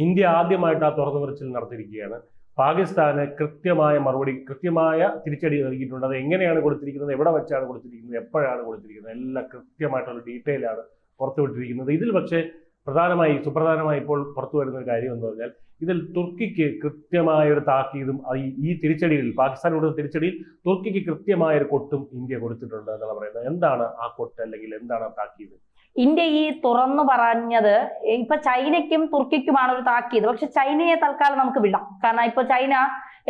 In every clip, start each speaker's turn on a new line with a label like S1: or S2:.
S1: India ആദ്യമായിട്ട് ആ തുറന്നു പറച്ചിൽ നടത്തിയിരിക്കുകയാണ്. പാകിസ്ഥാന് കൃത്യമായ മറുപടി കൃത്യമായ തിരിച്ചടി നൽകിയിട്ടുണ്ട്. അത് എങ്ങനെയാണ് കൊടുത്തിരിക്കുന്നത് എവിടെ വെച്ചാണ് കൊടുത്തിരിക്കുന്നത് എപ്പോഴാണ് കൊടുത്തിരിക്കുന്നത് എല്ലാം കൃത്യമായിട്ടുള്ള ഡീറ്റെയിൽ ആണ് പുറത്തുവിട്ടിരിക്കുന്നത്. ഇതിൽ പക്ഷേ പ്രധാനമായി സുപ്രധാനമായി ഇപ്പോൾ പുറത്തു വരുന്ന ഒരു കാര്യം എന്ന് പറഞ്ഞാൽ ഇതിൽ തുർക്കിക്ക് കൃത്യമായ ഒരു താക്കീതും ഈ- തിരിച്ചടിയിൽ പാകിസ്ഥാൻ കൊടുത്ത തിരിച്ചടിയിൽ തുർക്കിക്ക് കൃത്യമായ ഒരു കൊട്ടും ഇന്ത്യ കൊടുത്തിട്ടുണ്ട് എന്നാണ് പറയുന്നത്. എന്താണ് ആ കൊട്ട് അല്ലെങ്കിൽ എന്താണ് ആ താക്കീത്?
S2: ഇന്ത്യ ഈ തുറന്നു പറഞ്ഞത് ഇപ്പൊ ചൈനയ്ക്കും തുർക്കിക്കുമാണ് ഒരു താക്കീത്. പക്ഷെ ചൈനയെ തൽക്കാലം നമുക്ക് വിടാം. കാരണം ഇപ്പൊ ചൈന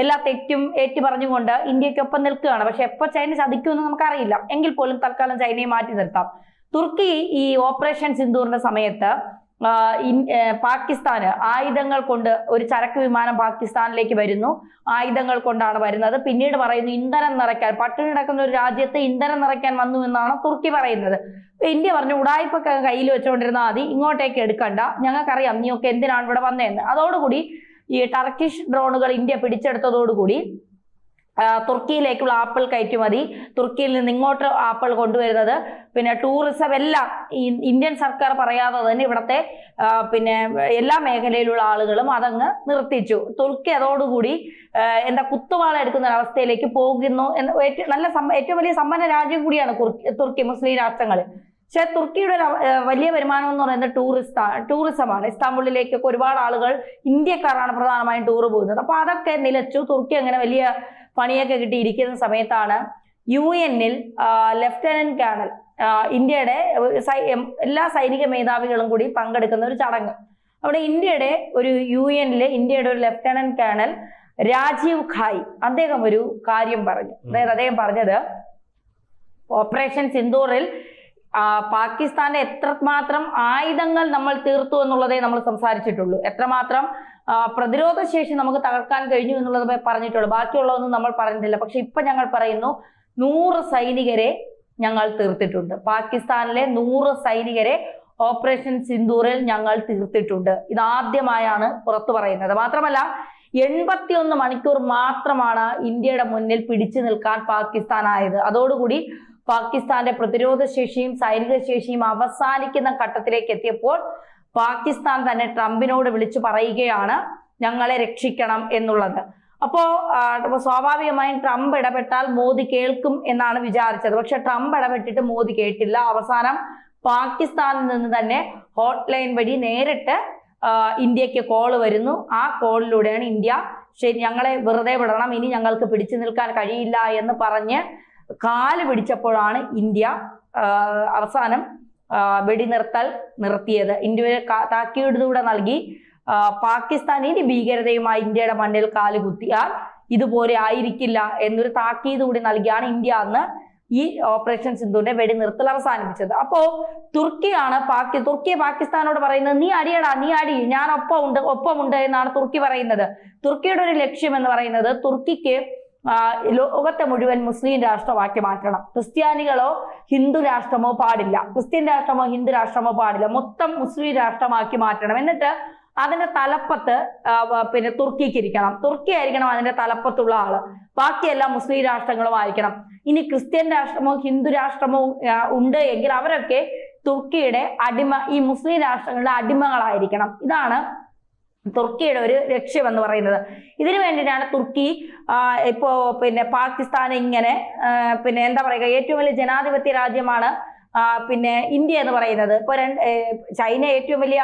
S2: എല്ലാ തെറ്റും ഏറ്റു പറഞ്ഞുകൊണ്ട് ഇന്ത്യക്കൊപ്പം നിൽക്കുകയാണ്. പക്ഷെ എപ്പോ ചൈന ചതിക്കുമെന്ന് നമുക്കറിയില്ല. എങ്കിൽ പോലും തൽക്കാലം ചൈനയെ മാറ്റി നിർത്താം. തുർക്കി ഈ ഓപ്പറേഷൻ സിന്ദൂറിന്റെ സമയത്ത് പാകിസ്ഥാന് ആയുധങ്ങൾ കൊണ്ട് ഒരു ചരക്ക് വിമാനം പാകിസ്ഥാനിലേക്ക് വരുന്നു. ആയുധങ്ങൾ കൊണ്ടാണ് വരുന്നത്. പിന്നീട് പറയുന്നു ഇന്ധനം നിറയ്ക്കാൻ. പട്ടിണി കിടക്കുന്ന ഒരു രാജ്യത്ത് ഇന്ധനം നിറയ്ക്കാൻ വന്നു എന്നാണ് തുർക്കി പറയുന്നത്. ഇന്ത്യ പറഞ്ഞു ഉടായ്പൊക്കെ കയ്യിൽ വെച്ചുകൊണ്ടിരുന്ന മതി ഇങ്ങോട്ടേക്ക് എടുക്കണ്ട. ഞങ്ങൾക്കറിയാം നീയൊക്കെ എന്തിനാണ് ഇവിടെ വന്നതെന്ന്. അതോടുകൂടി ഈ ടർക്കിഷ് ഡ്രോണുകൾ ഇന്ത്യ പിടിച്ചെടുത്തതോടുകൂടി തുർക്കിയിലേക്കുള്ള ആപ്പിൾ കയറ്റുമതി തുർക്കിയിൽ നിന്ന് ഇങ്ങോട്ട് ആപ്പിൾ കൊണ്ടുവരുന്നത്. പിന്നെ ടൂറിസം എല്ലാം ഇന്ത്യൻ സർക്കാർ പറയാതെ തന്നെ ഇവിടുത്തെ പിന്നെ എല്ലാ മേഖലയിലുള്ള ആളുകളും അതങ്ങ് നിർത്തിച്ചു. തുർക്കി അതോടുകൂടി എന്താ കുത്തുവാള എടുക്കുന്ന ഒരവസ്ഥയിലേക്ക് പോകുന്നു എന്ന് നല്ല ഏറ്റവും വലിയ സമ്പന്ന രാജ്യം കൂടിയാണ് തുർക്കി മുസ്ലിം രാഷ്ട്രങ്ങൾ പക്ഷെ തുർക്കിയുടെ വലിയ വരുമാനം എന്ന് പറയുന്നത് ടൂറിസ്റ്റ് ടൂറിസമാണ് ഇസ്താംബുളിലേക്കൊക്കെ ഒരുപാട് ആളുകൾ ഇന്ത്യക്കാരാണ് പ്രധാനമായും ടൂർ പോകുന്നത്. അപ്പൊ അതൊക്കെ നിലച്ചു. തുർക്കി അങ്ങനെ വലിയ പണിയൊക്കെ കിട്ടിയിരിക്കുന്ന സമയത്താണ് യു എന്നിൽ ലെഫ്റ്റനന്റ് കേണൽ ഇന്ത്യയുടെ എല്ലാ സൈനിക മേധാവികളും കൂടി പങ്കെടുക്കുന്ന ഒരു ചടങ്ങ്. അവിടെ ഇന്ത്യയുടെ ഒരു യു എന്നിലെ ഇന്ത്യയുടെ ഒരു ലെഫ്റ്റനന്റ് കേണൽ രാജീവ് ഖായ് അദ്ദേഹം ഒരു കാര്യം പറഞ്ഞു. അതായത് അദ്ദേഹം പറഞ്ഞത് ഓപ്പറേഷൻ സിന്ദൂറിൽ പാകിസ്ഥാന്റെ എത്രമാത്രം ആയുധങ്ങൾ നമ്മൾ തീർത്തു എന്നുള്ളതേ നമ്മൾ സംസാരിച്ചിട്ടുള്ളൂ. എത്രമാത്രം പ്രതിരോധ ശേഷി നമുക്ക് തകർക്കാൻ കഴിഞ്ഞു എന്നുള്ളത് പറഞ്ഞിട്ടുള്ളൂ. ബാക്കിയുള്ളതൊന്നും നമ്മൾ പറഞ്ഞിട്ടില്ല. പക്ഷെ ഇപ്പൊ ഞങ്ങൾ പറയുന്നു നൂറ് സൈനികരെ ഞങ്ങൾ തീർത്തിട്ടുണ്ട്. പാകിസ്ഥാനിലെ നൂറ് സൈനികരെ ഓപ്പറേഷൻ സിന്ദൂറിൽ ഞങ്ങൾ തീർത്തിട്ടുണ്ട്. ഇതാദ്യമായാണ് പുറത്തു പറയുന്നത്. മാത്രമല്ല എൺപത്തിയൊന്ന് മണിക്കൂർ മാത്രമാണ് ഇന്ത്യയുടെ മുന്നിൽ പിടിച്ചു നിൽക്കാൻ പാകിസ്ഥാനായത്. അതോടുകൂടി പാകിസ്ഥാന്റെ പ്രതിരോധ ശേഷിയും സൈനിക ശേഷിയും അവസാനിക്കുന്ന ഘട്ടത്തിലേക്ക് എത്തിയപ്പോൾ പാകിസ്ഥാൻ തന്നെ ട്രംപിനോട് വിളിച്ചു പറയുകയാണ് ഞങ്ങളെ രക്ഷിക്കണം എന്നുള്ളത്. അപ്പോ സ്വാഭാവികമായും ട്രംപ് ഇടപെട്ടാൽ മോദി കേൾക്കും എന്നാണ് വിചാരിച്ചത്. പക്ഷെ ട്രംപ് ഇടപെട്ടിട്ട് മോദി കേട്ടില്ല. അവസാനം പാകിസ്ഥാനിൽ നിന്ന് തന്നെ ഹോട്ട് ലൈൻ വഴി നേരിട്ട് ഇന്ത്യയ്ക്ക് കോൾ വരുന്നു. ആ കോളിലൂടെയാണ് ഇന്ത്യ ശരി ഞങ്ങളെ വെറുതെ വിടണം. ഇനി ഞങ്ങൾക്ക് പിടിച്ചു നിൽക്കാൻ കഴിയില്ല എന്ന് പറഞ്ഞ് കാൽ പിടിച്ചപ്പോഴാണ് ഇന്ത്യ അവസാനം വെടിനിർത്തൽ നിർത്തിയത്. ഇന്ത്യ താക്കീടിലൂടെ നൽകി. പാകിസ്ഥാൻ ഇനി ഭീകരതയുമായി ഇന്ത്യയുടെ മണ്ണിൽ കാൽ കുത്തിയാൽ ഇതുപോലെ ആയിരിക്കില്ല എന്നൊരു താക്കീത് കൂടി നൽകിയാണ് ഇന്ത്യ അന്ന് ഈ ഓപ്പറേഷൻ സിന്ധുവിന്റെ വെടിനിർത്തൽ അവസാനിപ്പിച്ചത്. അപ്പോ തുർക്കിയാണ് പാകി തുർക്കി പാകിസ്ഥാനോട് പറയുന്നത് നീ അടിയടാ നീ അടി ഞാൻ ഒപ്പമുണ്ട് ഒപ്പമുണ്ട് എന്നാണ് തുർക്കി പറയുന്നത്. തുർക്കിയുടെ ഒരു ലക്ഷ്യം എന്ന് പറയുന്നത് തുർക്കിക്ക് ലോകത്തെ മുഴുവൻ മുസ്ലിം രാഷ്ട്രമാക്കി മാറ്റണം. ക്രിസ്ത്യാനികളോ ഹിന്ദു രാഷ്ട്രമോ പാടില്ല. ക്രിസ്ത്യൻ രാഷ്ട്രമോ ഹിന്ദു രാഷ്ട്രമോ പാടില്ല. മൊത്തം മുസ്ലിം രാഷ്ട്രമാക്കി മാറ്റണം. എന്നിട്ട് അതിന്റെ തലപ്പത്ത് പിന്നെ തുർക്കിക്ക് ഇരിക്കണം. തുർക്കി ആയിരിക്കണം അതിന്റെ തലപ്പത്തുള്ള ആൾ. ബാക്കിയെല്ലാം മുസ്ലിം രാഷ്ട്രങ്ങളും ആയിരിക്കണം. ഇനി ക്രിസ്ത്യൻ രാഷ്ട്രമോ ഹിന്ദു രാഷ്ട്രമോ ഉണ്ട് എങ്കിൽ അവരൊക്കെ തുർക്കിയുടെ അടിമ ഈ മുസ്ലിം രാഷ്ട്രങ്ങളുടെ അടിമകളായിരിക്കണം. ഇതാണ് തുർക്കിയുടെ ഒരു ലക്ഷ്യം എന്ന് പറയുന്നത്. ഇതിനു വേണ്ടിയിട്ടാണ് തുർക്കി ഇപ്പോ പിന്നെ പാകിസ്ഥാൻ ഇങ്ങനെ പിന്നെ എന്താ പറയുക ഏറ്റവും വലിയ ജനാധിപത്യ രാജ്യമാണ് പിന്നെ ഇന്ത്യ എന്ന് പറയുന്നത്. ഇപ്പൊ ചൈന ഏറ്റവും വലിയ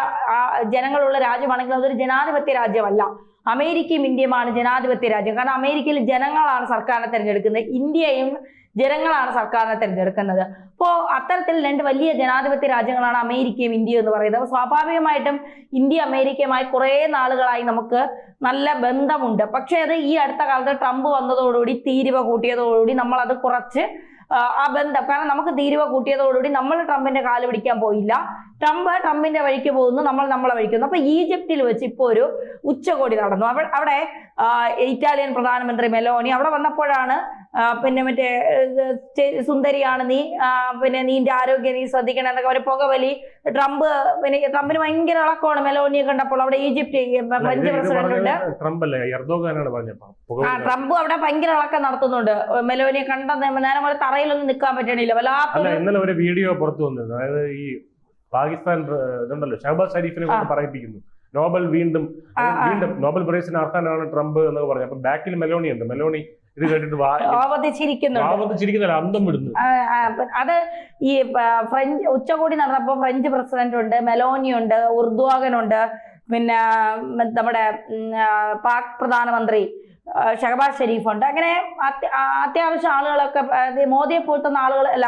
S2: ജനങ്ങളുള്ള രാജ്യമാണെങ്കിലും അതൊരു ജനാധിപത്യ രാജ്യമല്ല. അമേരിക്കയും ഇന്ത്യയുമാണ് ജനാധിപത്യ രാജ്യം. കാരണം അമേരിക്കയിൽ ജനങ്ങളാണ് സർക്കാരിനെ തിരഞ്ഞെടുക്കുന്നത്. ഇന്ത്യയും ജനങ്ങളാണ് സർക്കാരിനെ തിരഞ്ഞെടുക്കുന്നത്. അപ്പോൾ അത്തരത്തിൽ രണ്ട് വലിയ ജനാധിപത്യ രാജ്യങ്ങളാണ് അമേരിക്കയും ഇന്ത്യയും എന്ന് പറയുന്നത്. സ്വാഭാവികമായിട്ടും ഇന്ത്യ അമേരിക്കയുമായി കുറേ നാളുകളായി നമുക്ക് നല്ല ബന്ധമുണ്ട്. പക്ഷേ അത് ഈ അടുത്ത കാലത്ത് ട്രംപ് വന്നതോടുകൂടി തീരുവ കൂട്ടിയതോടുകൂടി നമ്മൾ അത് കുറച്ച് ആ, ബന്ധം. കാരണം നമുക്ക് തീരുവ കൂട്ടിയതോടുകൂടി നമ്മൾ ട്രംപിന്റെ കാൽ പിടിക്കാൻ പോയില്ല. ട്രംപ് ട്രംപിന്റെ വഴിക്ക് പോകുന്നു നമ്മൾ നമ്മളെ വഴിക്ക് പോകുന്നു. അപ്പൊ ഈജിപ്തിൽ വെച്ച് ഇപ്പോൾ ഒരു ഉച്ചകോടി നടന്നു. അവ- അവിടെ ഇറ്റാലിയൻ പ്രധാനമന്ത്രി മെലോണി അവിടെ വന്നപ്പോഴാണ് പിന്നെ മറ്റേ സുന്ദരിയാണ് നീ പിന്നെ നീന്റെ ആരോഗ്യം നീ ശ്രദ്ധിക്കണം എന്നൊക്കെ ഒരു പുകവലി. ട്രംപ് പിന്നെ ട്രംപിന് ഭയങ്കര ഇളക്കമാണ് മെലോണിയെ കണ്ടപ്പോൾ. അവിടെ ഈജിപ്റ്റ് ഫ്രഞ്ച് പ്രസിഡന്റ് ഉണ്ട് ആ ട്രംപ് അവിടെ ഭയങ്കര ഇളക്കം നടത്തുന്നുണ്ട്. മെലോണിയെ കണ്ട നേരം പോലെ തറയിലൊന്നും നിൽക്കാൻ പറ്റണില്ല.
S1: ഇന്നലെ ഒരു വീഡിയോ പുറത്തു വന്നിരുന്നു. അതായത് ഈ പാകിസ്ഥാൻ ഇതുണ്ടല്ലോ ഷഹബാസ് ഷരീഫിനെ കൊണ്ട് പറയിപ്പിക്കുന്നു. നോബൽ വീണ്ടും. വീണ്ടും നോബൽ പ്രൈസിന് അർഹാനാണ് ട്രംപ് എന്നൊക്കെ പറഞ്ഞു. അപ്പൊ ബാക്കിൽ മെലോണി ഉണ്ട്. മെലോണി ഇത് കേട്ടിട്ട് ആവർത്തിച്ചിരിക്കുന്നില്ല അന്തം വിടുന്നു.
S2: അത് ഈ ഫ്രഞ്ച് ഉച്ചകോടി നടന്നപ്പോൾ ഫ്രഞ്ച് പ്രസിഡന്റ് ഉണ്ട് മെലോനി ഉണ്ട് ഉർദ്വാഗൻ ഉണ്ട് പിന്നെ നമ്മുടെ പാക് പ്രധാനമന്ത്രി ഷഹബാസ് ഷെരീഫ് ഉണ്ട്. അങ്ങനെ അത്യ- അത്യാവശ്യം ആളുകളൊക്കെ മോദിയെ പോലത്തുന്ന ആളുകൾ അല്ല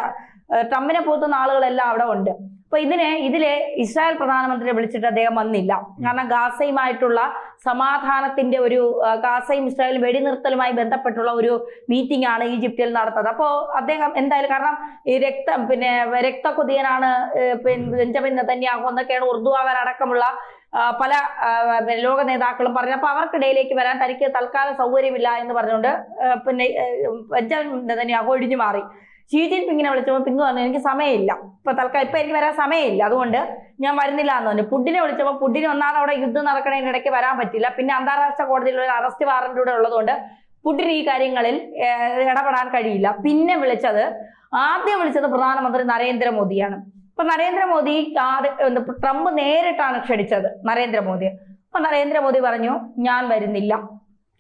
S2: ട്രംപിനെ പോലത്തുന്ന ആളുകളെല്ലാം അവിടെ ഉണ്ട്. അപ്പൊ ഇതിന് ഇതിൽ ഇസ്രായേൽ പ്രധാനമന്ത്രിയെ വിളിച്ചിട്ട് അദ്ദേഹം വന്നില്ല. കാരണം ഗാസയുമായിട്ടുള്ള സമാധാനത്തിന്റെ ഒരു ഗാസയും ഇസ്രായേലും വെടിനിർത്തലുമായി ബന്ധപ്പെട്ടുള്ള ഒരു മീറ്റിംഗ് ആണ് ഈജിപ്തിൽ നടത്തുന്നത് അപ്പോൾ അദ്ദേഹം എന്തായാലും കാരണം ഈ രക്തം പിന്നെ രക്തകുതിയനാണ് ബെഞ്ചമിൻ നെതന്യാഹു എന്നൊക്കെയാണ് ഉറുദു അടക്കമുള്ള പല ലോക നേതാക്കളും പറഞ്ഞു അപ്പൊ അവർക്കിടയിലേക്ക് വരാൻ തനിക്ക് തൽക്കാലം സൗകര്യമില്ല എന്ന് പറഞ്ഞുകൊണ്ട് പിന്നെ ബെഞ്ചമിൻ നെതന്യാഹു ഒഴിഞ്ഞു മാറി. ഷീ ജിൻപിങ്ങിനെ വിളിച്ചപ്പോൾ പിങ്ക് പറഞ്ഞു എനിക്ക് സമയമില്ല. ഇപ്പൊ തൽക്കാലം ഇപ്പൊ എനിക്ക് വരാൻ സമയമില്ല. അതുകൊണ്ട് ഞാൻ വരുന്നില്ല എന്ന് പറഞ്ഞു. പുഡിനെ വിളിച്ചപ്പോൾ പുഡിന് ഒന്നാമത് അവിടെ യുദ്ധം നടക്കണതിന് ഇടയ്ക്ക് വരാൻ പറ്റില്ല. പിന്നെ അന്താരാഷ്ട്ര കോടതിയിൽ ഒരു അറസ്റ്റ് വാറന്റ് കൂടെ ഉള്ളതുകൊണ്ട് പുഡിന് ഈ കാര്യങ്ങളിൽ ഇടപെടാൻ കഴിയില്ല. പിന്നെ വിളിച്ചത് ആദ്യം വിളിച്ചത് പ്രധാനമന്ത്രി നരേന്ദ്രമോദിയാണ്. ഇപ്പൊ നരേന്ദ്രമോദി ട്രംപ് നേരിട്ടാണ് ക്ഷണിച്ചത് നരേന്ദ്രമോദിയെ അപ്പൊ നരേന്ദ്രമോദി പറഞ്ഞു ഞാൻ വരുന്നില്ല.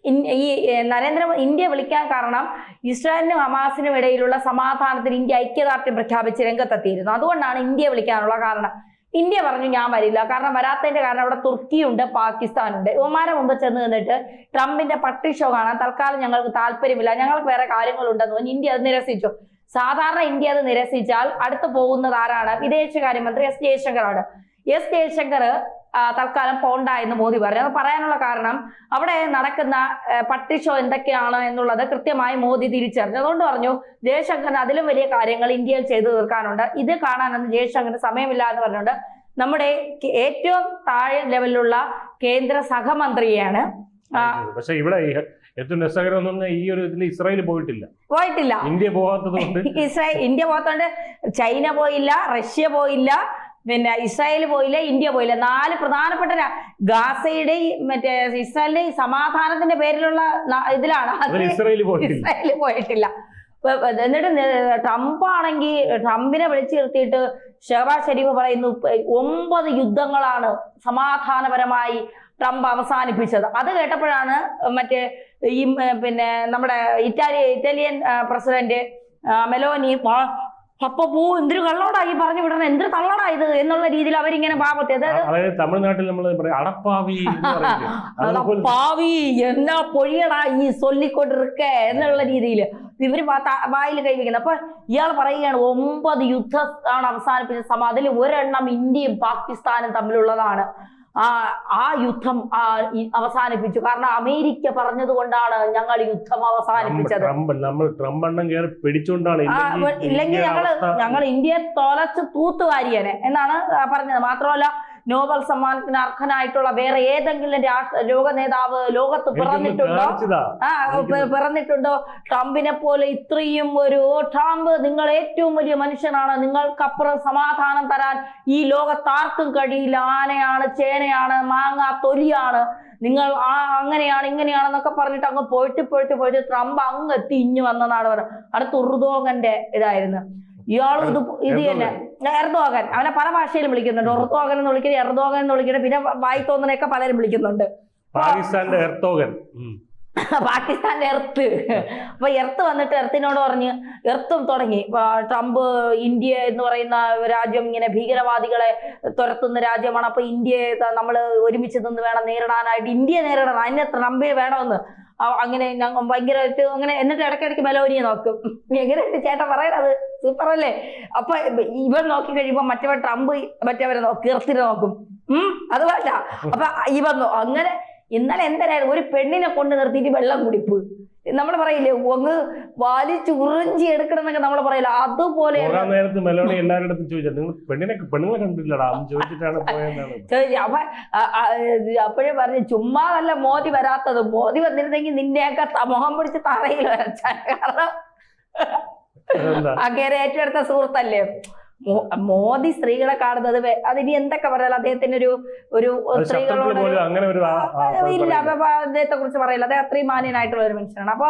S2: ഈ നരേന്ദ്ര ഇന്ത്യ വിളിക്കാൻ കാരണം ഇസ്രായേലിനും ഹമാസിനും ഇടയിലുള്ള സമാധാനത്തിന് ഇന്ത്യ ഐക്യദാർഢ്യം പ്രഖ്യാപിച്ച് രംഗത്തെത്തിയിരുന്നു. അതുകൊണ്ടാണ് ഇന്ത്യ വിളിക്കാനുള്ള കാരണം. ഇന്ത്യ പറഞ്ഞു ഞാൻ വരില്ല. കാരണം വരാത്തതിന്റെ കാരണം അവിടെ തുർക്കിയുണ്ട് പാകിസ്ഥാനുണ്ട്. ഇവന്മാരെ മുമ്പ് ചെന്ന് നിന്നിട്ട് ട്രംപിന്റെ പട്ടി ഷോ കാണാൻ തൽക്കാലം ഞങ്ങൾക്ക് താല്പര്യമില്ല. ഞങ്ങൾക്ക് വേറെ കാര്യങ്ങളുണ്ടെന്ന് പറഞ്ഞ് ഇന്ത്യ അത് നിരസിച്ചു. സാധാരണ ഇന്ത്യ അത് നിരസിച്ചാൽ അടുത്ത് പോകുന്നത് ആരാണ്? വിദേശകാര്യമന്ത്രി എസ് ജയശങ്കറാണ്. എസ് ജയശങ്കർ തൽക്കാലം പോണ്ട എന്ന് മോദി പറഞ്ഞു. അത് പറയാനുള്ള കാരണം അവിടെ നടക്കുന്ന പട്ടിഷോ പട്ടി ഷോ എന്തൊക്കെയാണ് എന്നുള്ളത് കൃത്യമായി മോദി തിരിച്ചറിഞ്ഞു. അതുകൊണ്ട് പറഞ്ഞു ജയശങ്കറിന് അതിലും വലിയ കാര്യങ്ങൾ ഇന്ത്യയിൽ ചെയ്തു തീർക്കാനുണ്ട്. ഇത് കാണാനൊന്നും ജയശങ്കറിന് സമയമില്ല എന്ന് പറഞ്ഞുകൊണ്ട് നമ്മുടെ ഏറ്റവും താഴെ ലെവലിലുള്ള കേന്ദ്ര സഹമന്ത്രിയാണ്.
S1: പക്ഷെ ഇവിടെ ഈ ഏറ്റവും രസകരം എന്ന് ഈ ഒരു ഇതിൽ ഇസ്രായേൽ പോയിട്ടില്ല.
S2: പോയിട്ടില്ല.
S1: ഇന്ത്യ പോകാത്തത് കൊണ്ട്
S2: ഇസ്രായേൽ ഇന്ത്യ പോകാത്തോണ്ട് ചൈന പോയില്ല റഷ്യ പോയില്ല പിന്നെ ഇസ്രായേൽ പോയില്ല ഇന്ത്യ പോയില്ല നാല് പ്രധാനപ്പെട്ട ഗാസയുടെ മറ്റേ ഇസ്രായേലിന്റെ സമാധാനത്തിന്റെ പേരിലുള്ള ഇതിലാണ്.
S1: ഇസ്രായേൽ പോയിട്ടില്ല.
S2: എന്നിട്ട് ട്രംപ് ആണെങ്കിൽ ട്രംപിനെ വിളിച്ചു നിർത്തിയിട്ട് ഷെഹബാ ഷെരീഫ് പറയുന്നു ഒമ്പത് യുദ്ധങ്ങളാണ് സമാധാനപരമായി ട്രംപ് അവസാനിപ്പിച്ചത്. അത് കേട്ടപ്പോഴാണ് മറ്റേ ഈ പിന്നെ നമ്മുടെ ഇറ്റാലിയ ഇറ്റാലിയൻ പ്രസിഡന്റ് മെലോനി "വാ, അപ്പൊ പോ എന്തൊരു കള്ളോടാ ഈ പറഞ്ഞു വിടണം? എന്തൊരു തള്ളടാ ഇത് എന്നുള്ള രീതിയിൽ അവരിങ്ങനെ പാപത്തെ അതായത്
S1: തമിഴ്നാട്ടിൽ നമ്മൾ അടപ്പാവി അടപ്പാവി എന്ന്
S2: പൊഴിയടാ ഈ ചൊല്ലിക്കൊണ്ടിരിക്കേ എന്നുള്ള രീതിയിൽ. ഇവർ വായിൽ കൈവയ്ക്കുന്നത് അപ്പൊ ഇയാൾ പറയുകയാണ് ഒമ്പത് യുദ്ധം ആണ് അവസാനിപ്പിച്ച സമ അതിൽ ഒരെണ്ണം ഇന്ത്യയും പാകിസ്ഥാനും തമ്മിലുള്ളതാണ്. ആ ആ യുദ്ധം ആ, അവസാനിപ്പിച്ചു. കാരണം അമേരിക്ക പറഞ്ഞത് കൊണ്ടാണ് ഞങ്ങൾ യുദ്ധം അവസാനിപ്പിച്ചത്.
S1: നമ്മൾ ട്രംപ് എണ്ണം കയറി
S2: പിടിച്ചുകൊണ്ടാണ്
S1: ഇല്ലെങ്കിൽ ഞങ്ങൾ
S2: ഞങ്ങൾ ഇന്ത്യയെ തോലച്ച് തൂത്തുവാരിയനെ എന്നാണ് പറഞ്ഞത്. മാത്രമല്ല നോബൽ സമ്മാനത്തിന് അർഹനായിട്ടുള്ള വേറെ ഏതെങ്കിലും രാഷ്ട്ര ലോക നേതാവ് ലോകത്ത് പിറന്നിട്ടുണ്ടോ? ആ പിറന്നിട്ടുണ്ടോ? ട്രംപിനെ പോലെ ഇത്രയും ഒരു ട്രംപ് നിങ്ങൾ ഏറ്റവും വലിയ മനുഷ്യനാണ്. നിങ്ങൾക്കപ്പുറം സമാധാനം തരാൻ ഈ ലോകത്താർക്കും കഴിയില്ല. ആനയാണ് ചേനയാണ് മാങ്ങ തൊലിയാണ്. നിങ്ങൾ ആ അങ്ങനെയാണ് ഇങ്ങനെയാണെന്നൊക്കെ പറഞ്ഞിട്ട് അങ്ങ് പോയിട്ട് പോയിട്ട് പോയിട്ട് ട്രംപ് അങ്ങ് എത്തി ഇഞ്ഞു വന്നതാണ് പറഞ്ഞത് അടുത്ത് ഉറുദോങ്ങന്റെ ഇതായിരുന്നു. ഇയാൾ ഇത് ഇത് തന്നെ. എർദോഗൻ. അവനെ പല ഭാഷയിലും വിളിക്കുന്നുണ്ട്. ഒർത്തോഗൻ എന്ന് വിളിക്കുന്നത് എർദോഗൻ എന്ന് വിളിക്കുന്നത് പിന്നെ വായി തോന്നനെയൊക്കെ പലരും വിളിക്കുന്നുണ്ട്.
S1: പാകിസ്ഥാന്റെ എർത്തോഗൻ.
S2: പാകിസ്ഥാന്റെ എർത്ത്. അപ്പൊ എർത്ത് വന്നിട്ട് എർത്തിനോട് പറഞ്ഞ് എർത്തും തുടങ്ങി. ട്രംപ് ഇന്ത്യ എന്ന് പറയുന്ന രാജ്യം ഇങ്ങനെ ഭീകരവാദികളെ തുരത്തുന്ന രാജ്യമാണ്. അപ്പൊ ഇന്ത്യയെ നമ്മൾ ഒരുമിച്ച് നിന്ന് വേണം നേരിടാനായിട്ട് ഇന്ത്യ നേരിടണം. അതിന് ട്രംപ് വേണമെന്ന്. അങ്ങനെ ഭയങ്കരമായിട്ട് അങ്ങനെ എന്നിട്ട് ഇടയ്ക്കിടയ്ക്ക് മെലോനിയെ നോക്കും. എങ്ങനെയുണ്ട് ചേട്ടൻ പറയണത്? സൂപ്പർ അല്ലേ? അപ്പൊ ഇവൻ നോക്കി കഴിയുമ്പോ മറ്റവൻ ട്രംപ് മറ്റവരെ നോക്കും എർത്തിനെ നോക്കും. ഉം അത് വേണ്ട. അപ്പൊ ഇവൻ അങ്ങനെ ഇന്നലെ എന്തരായിരുന്നു? ഒരു പെണ്ണിനെ കൊണ്ട് നിർത്തിയിട്ട് വെള്ളം കുടിപ്പ്. നമ്മൾ പറയില്ലേ ഒന്ന് വാലി ഉറിഞ്ചി എടുക്കണം എന്നൊക്കെ നമ്മൾ പറയില്ല അതുപോലെ
S1: നേരത്ത് മെലോണി എല്ലാവരുടെ അടുത്തും നിങ്ങൾ പെണ്ണിനെ പെണ്ണുങ്ങളെ കണ്ടില്ലടാ ചോദിച്ചിട്ടാണ്.
S2: അപ്പൊ അപ്പോഴേ പറഞ്ഞു ചുമ്മാതല്ല മോദി വരാത്തത്. മോദി വന്നിരുന്നെങ്കിൽ നിന്നെയൊക്കെ മുഖം പിടിച്ച് തറയിൽ വരച്ചാൽ കാരണം അങ്ങേരെ ഏറ്റെടുത്ത സുഹൃത്തല്ലേ? മോദി സ്ത്രീകളെ കാണുന്നത് അതിനി എന്തൊക്കെ പറയാലോ അദ്ദേഹത്തിന് ഒരു ഒരു സ്ത്രീകളോട് ഇല്ല അപ്പൊ അദ്ദേഹത്തെ കുറിച്ച് പറയില്ല. അദ്ദേഹം അത്രയും മാന്യനായിട്ടുള്ള ഒരു മനുഷ്യനാണ്. അപ്പൊ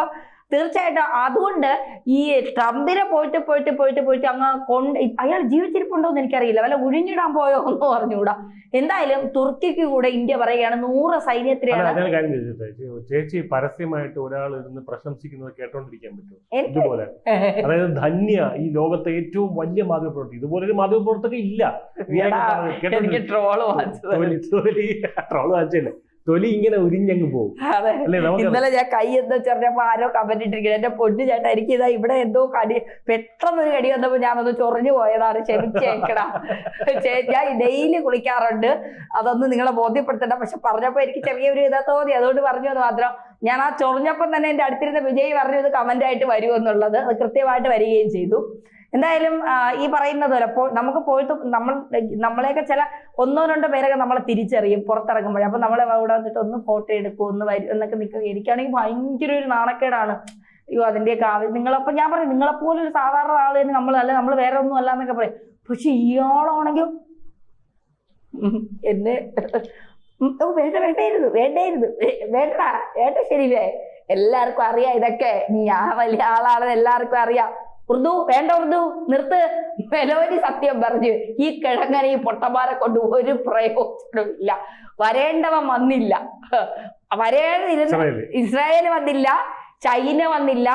S2: തീർച്ചയായിട്ടും അതുകൊണ്ട് ഈ ട്രംപിനെ പോയിട്ട് പോയിട്ട് പോയിട്ട് പോയിട്ട് അങ്ങ് കൊണ്ട് അയാൾ ജീവിച്ചിരിപ്പുണ്ടോ എന്ന് എനിക്കറിയില്ല. വല്ല ഉഴിഞ്ഞിടാൻ പോയോ എന്ന് പറഞ്ഞുകൂടാ. എന്തായാലും തുർക്കിക്ക് കൂടെ ഇന്ത്യ പറയുകയാണ് നൂറ് സൈന്യത്തിനെയാണ്
S1: ചേച്ചി പരസ്യമായിട്ട് ഒരാൾ ഇരുന്ന് പ്രശംസിക്കുന്നത് കേട്ടോണ്ടിരിക്കാൻ പറ്റും ഇതുപോലെ. അതായത് ധന്യ ഈ ലോകത്തെ ഏറ്റവും വലിയ മാധ്യമപ്രവർത്തക ഇതുപോലെ ഒരു മാധ്യമപ്രവർത്തക ഇല്ല ട്രോൾ ട്രോൾ വായിച്ചല്ലേ തൊലി ഇങ്ങനെ ഉരിഞ്ഞങ്ങ് പോകും.
S2: ഇന്നലെ ഞാൻ കൈ എന്താ ചൊറിഞ്ഞപ്പോ ആരോ കമന്റ് ഇട്ടിരിക്കുന്നത് എന്റെ പൊന്നു ചേട്ടാ എനിക്ക് ഇതാ ഇവിടെ എന്തോ കടി പെട്ടെന്ന് ഒരു കടി വന്നപ്പോ ഞാനൊന്ന് ചൊറിഞ്ഞു പോയതാണ്. ക്ഷമിച്ചേക്കടാ. ഞാൻ ഡെയിലി കുളിക്കാറുണ്ട്. അതൊന്ന് നിങ്ങളെ ബോധ്യപ്പെടുത്തണ്ട. പക്ഷെ പറഞ്ഞപ്പോ എനിക്ക് ചെറിയൊരു ഇതാ തോന്നി. അതുകൊണ്ട് പറഞ്ഞു എന്ന് മാത്രം. ഞാൻ ആ ചൊറിഞ്ഞപ്പം തന്നെ എന്റെ അടുത്തിരുന്ന വിജയ് പറഞ്ഞു ഇത് കമന്റ് ആയിട്ട് വരുമെന്നുള്ളത് അത് കൃത്യമായിട്ട് വരികയും ചെയ്തു. എന്തായാലും ഈ പറയുന്നത് പോലെ നമുക്ക് പോയിട്ട് നമ്മൾ നമ്മളെയൊക്കെ ചില ഒന്നോ രണ്ടോ പേരൊക്കെ നമ്മളെ തിരിച്ചറിയും പുറത്തിറങ്ങുമ്പോഴേ. അപ്പൊ നമ്മളെ അവിടെ വന്നിട്ട് ഒന്ന് ഫോട്ടോ എടുക്കും ഒന്ന് വരും എന്നൊക്കെ നിൽക്കുക എനിക്കാണെങ്കിൽ ഭയങ്കര ഒരു നാണക്കേടാണ്. അയ്യോ അതിന്റെയൊക്കെ ആവശ്യം നിങ്ങളപ്പം ഞാൻ പറയും നിങ്ങളെപ്പോലെ ഒരു സാധാരണ ആൾ തന്നെ നമ്മൾ അല്ല നമ്മൾ വേറെ ഒന്നും അല്ല എന്നൊക്കെ പറയും. പക്ഷെ ഇയാളാണെങ്കിലും എന്നെ ഓ, വേണ്ട വേണ്ടായിരുന്നു വേണ്ടായിരുന്നു വേണ്ട വേണ്ട ശരിവേ എല്ലാവർക്കും അറിയാം ഇതൊക്കെ ഞാൻ വലിയ ആളാണെന്ന് എല്ലാവർക്കും അറിയാം. ഉറുദു വേണ്ട ഉറുദു നിർത്ത്. മെലോനി സത്യം പറഞ്ഞു. ഈ കിഴങ്ങനെ ഈ പൊട്ടന്മാരെ കൊണ്ട് ഒരു പ്രയോജനവും ഇല്ല വരേണ്ടവൻ വന്നില്ല. വരേണ്ടിരുന്ന ഇസ്രായേൽ വന്നില്ല ചൈന വന്നില്ല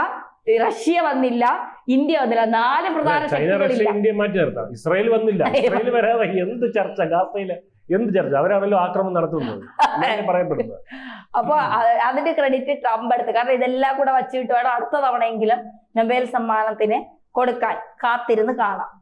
S2: റഷ്യ വന്നില്ല ഇന്ത്യ വന്നില്ല. നാല് പ്രധാന
S1: ചൈന റഷ്യ
S2: ശക്തികളില്ല.
S1: ഇന്ത്യ മാറ്റി നിർത്താം. ഇസ്രായേൽ വന്നില്ല. ഇസ്രായേൽ വരാതെ എന്ത് ചർച്ച? ഗാസയിൽ എന്ത് ചർച്ച? അവരാണല്ലോ ആക്രമണം നടത്തുന്നത്. പറയപ്പെടുന്നത്.
S2: അപ്പൊ അതിന്റെ ക്രെഡിറ്റ് ട്രംപ് എടുത്ത്. കാരണം ഇതെല്ലാം കൂടെ വച്ചിട്ട് വേണം അടുത്ത തവണയെങ്കിലും നൊബേൽ സമ്മാനത്തിന് കൊടുക്കാൻ കാത്തിരുന്ന് കാണാം.